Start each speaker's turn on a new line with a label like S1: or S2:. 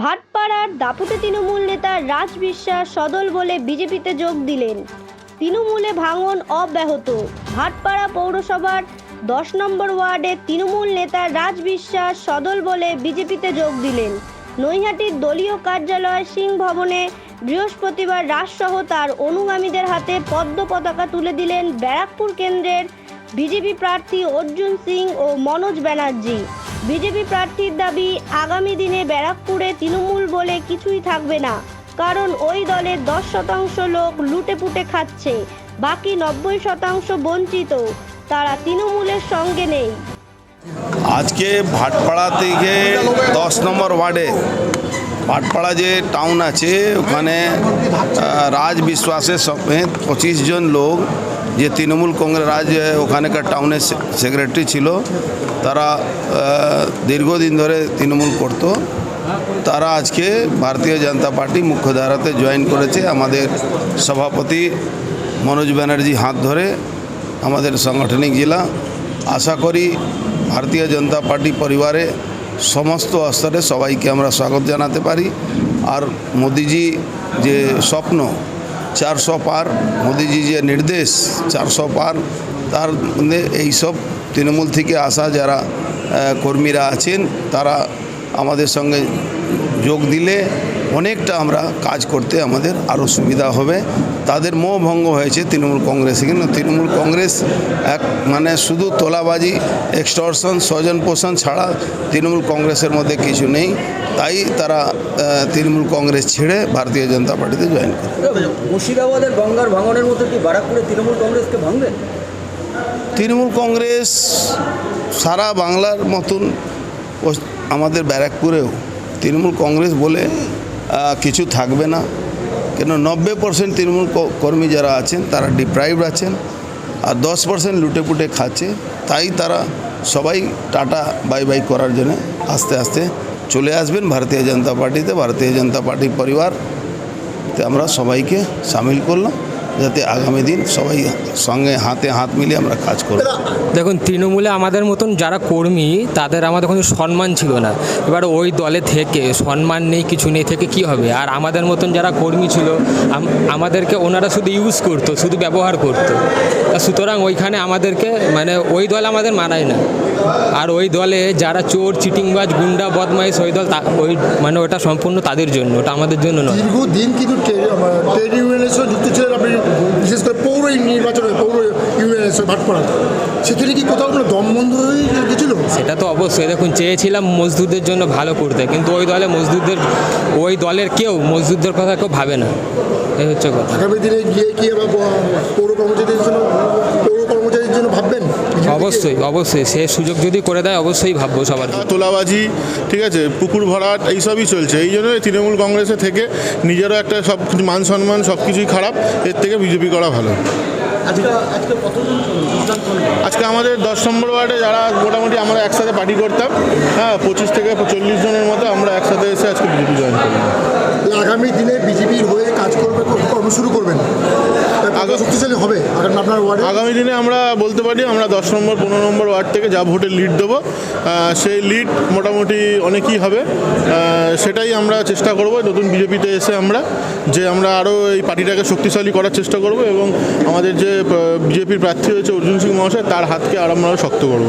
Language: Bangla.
S1: ভাটপাড়ার দাপুটে তৃণমূল নেতা রাজ বিশ্বাস সদল বলে বিজেপিতে যোগ দিলেন তৃণমূলে ভাঙন অব্যাহত ভাটপাড়া পৌরসভার দশ নম্বর ওয়ার্ডে তৃণমূল নেতা রাজ বিশ্বাস সদল বলে বিজেপিতে যোগ দিলেন নৈহাটির দলীয় কার্যালয় সিং ভবনে বৃহস্পতিবার রাজসহ তার অনুগামীদের হাতে পদ্ম পতাকা তুলে দিলেন ব্যারাকপুর কেন্দ্রের বিজেপি প্রার্থী অর্জুন সিং ও মনোজ ব্যানার্জি বিজেপি প্রার্থীর দাবি আগামী দিনে ব্যারাকপুরে তৃণমূল বলে কিছুই থাকবে না কারণ ওই দলের দশ শতাংশ লোক লুটেপুটে খাচ্ছে বাকি নব্বই শতাংশ বঞ্চিত তারা তৃণমূলের সঙ্গে নেই
S2: আজকে ভাটপাড়া থেকে দশ নম্বর ওয়ার্ডে ভাটপাড়া যে টাউন আছে ওখানে রাজ বিশ্বাসের সঙ্গে পঁচিশ জন লোক যে তৃণমূল কংগ্রেস রাজ ওখানকার টাউনের সেক্রেটারি ছিল তারা দীর্ঘদিন ধরে তৃণমূল করত তারা আজকে ভারতীয় জনতা পার্টি মুখ্যধারাতে জয়েন করেছে আমাদের সভাপতি মনোজ ব্যানার্জি হাত ধরে আমাদের সাংগঠনিক জেলা আশা করি ভারতীয় জনতা পার্টি পরিবারে সমস্ত স্তরে সবাইকে আমরা স্বাগত জানাতে পারি আর মোদিজি যে স্বপ্ন চারশো পার মোদিজি যে নির্দেশ চারশো পার তার মানে এইসব তৃণমূল থেকে আসা যারা কর্মীরা আছেন তারা আমাদের সঙ্গে যোগ দিলে অনেকটা আমরা কাজ করতে আমাদের আরও সুবিধা হবে তাদের ভঙ্গ হয়েছে তৃণমূল কংগ্রেসে কিন্তু তৃণমূল কংগ্রেস এক মানে শুধু তোলাবাজি এক্সটর্শন স্বজন পোষণ ছাড়া তৃণমূল কংগ্রেসের মধ্যে কিছু নেই তাই তারা তৃণমূল কংগ্রেস ছেড়ে ভারতীয় জনতা পার্টিতে জয়েন করে
S3: মুর্শিদাবাদের গঙ্গার ভাঙনের মধ্যে কি বারাকপুরে তৃণমূল কংগ্রেসকে ভাঙবে
S2: তৃণমূল কংগ্রেস সারা বাংলার মতন আমাদের ব্যারাকপুরেও তৃণমূল কংগ্রেস বলে কিছু থাকবে না কেন নব্বই পার্সেন্ট তৃণমূল কর্মী যারা আছেন তারা ডিপ্রাইভড আছেন আর দশ পার্সেন্ট লুটেপুটে খাচ্ছে তাই তারা সবাই টাটা বাই বাই করার জন্য আস্তে আস্তে চলে আসবেন ভারতীয় জনতা পার্টিতে ভারতীয় জনতা পার্টি পরিবার আমরা সবাইকে সামিল করলাম যাতে আগামী দিন সবাই সঙ্গে হাতে হাত মিলিয়ে আমরা কাজ করব
S4: দেখুন তৃণমূলে আমাদের মতন যারা কর্মী তাদের আমাদের কোনো সম্মান ছিল না এবার ওই দলে থেকে সম্মান নেই কিছু নেই থেকে কি হবে আর আমাদের মতন যারা কর্মী ছিল আমাদেরকে ওনারা শুধু ইউজ করতো শুধু ব্যবহার করতো সুতরাং ওইখানে আমাদেরকে মানে ওই দল আমাদের মানায় না আর ওই দলে যারা চোর চিটিংবাজ গুন্ডা বদমাইশ ওই দল ওই মানে ওটা সম্পূর্ণ তাদের জন্য ওটা আমাদের জন্য নয়
S3: দীর্ঘদিন কিন্তু ট্রেড ইউনিয়নের নির্বাচন নির্বাচনে পৌর ইউনিয়নের ভাটপাড়াতে সেখানে কি কোথাও কোনো দম বন্ধ হয়ে গেছিল
S4: সেটা তো অবশ্যই দেখুন চেয়েছিলাম মজদুরদের জন্য ভালো করতে কিন্তু ওই দলে মজদুরদের ওই দলের কেউ মজদুরদের কথা কেউ ভাবে না
S3: এই হচ্ছে কথা আগামী দিনে গিয়ে কি আবার পৌর কর্মচারীদের জন্য পৌর কর্মচারীর জন্য ভাববেন
S4: অবশ্যই অবশ্যই সে সুযোগ যদি করে দেয় অবশ্যই ভাববো সবার
S2: তোলাবাজি ঠিক আছে পুকুর ভরাট এইসবই চলছে এই জন্য তৃণমূল কংগ্রেসে থেকে নিজেরও একটা সব মান সম্মান সব কিছুই খারাপ এর থেকে বিজেপি করা ভালো আচ্ছা, আজকে আমাদের দশ নম্বর ওয়ার্ডে যারা মোটামুটি আমরা একসাথে পার্টি করতাম হ্যাঁ পঁচিশ থেকে চল্লিশ জনের মতো আমরা একসাথে এসে আজকে বিজেপি জয়েন করলাম
S3: আগামী দিনে বিজেপির হয়ে কাজ করবে কর্ম শুরু করবেন শক্তিশালী হবে
S2: আগামী দিনে আমরা বলতে পারি আমরা দশ নম্বর পনেরো নম্বর ওয়ার্ড থেকে যা ভোটের লিড দেবো সেই লিড মোটামুটি অনেকই হবে সেটাই আমরা চেষ্টা করব নতুন বিজেপিতে এসে আমরা যে আমরা আরও এই পার্টিটাকে শক্তিশালী করার চেষ্টা করব এবং আমাদের যে বিজেপির প্রার্থী হয়েছে অর্জুন সিং মহাশয় তার হাতকে আরো আমরা শক্ত করব